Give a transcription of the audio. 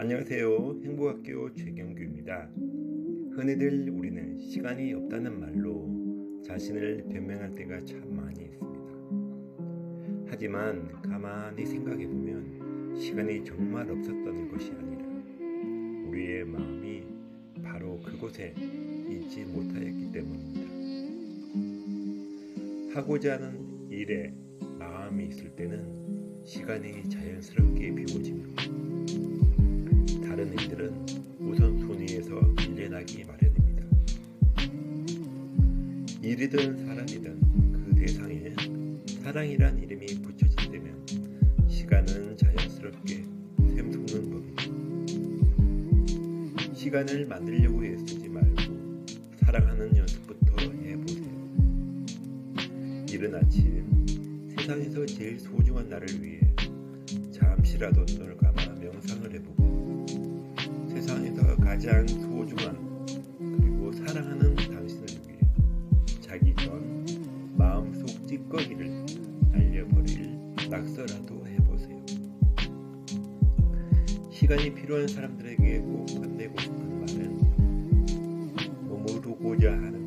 안녕하세요. 행복학교 최경규입니다. 흔히들 우리는 시간이 없다는 말로 자신을 변명할 때가 참 많이 있습니다. 하지만 가만히 생각해 보면 시간이 정말 없었던 것이 아니라 우리의 마음이 바로 그곳에 있지 못하였기 때문입니다. 하고자 하는 일에 마음이 있을 때는 시간이 자연스럽게 비워지며 다 일이든 사람이든 그 대상에 사랑이란 이름이 붙여질 때면 시간은 자연스럽게 샘솟는 법입니다. 시간을 만들려고 애쓰지 말고 사랑하는 연습부터 해보세요. 이른 아침 세상에서 제일 소중한 나를 위해 잠시라도 눈을 감아 명상을 해보고 세상에서 가장 소중한 그리고 사랑하는 찌꺼기를 날려버릴 낙서라도 해보세요. 시간이 필요한 사람들에게 꼭 건네고 싶은 말은 머무르고자 하는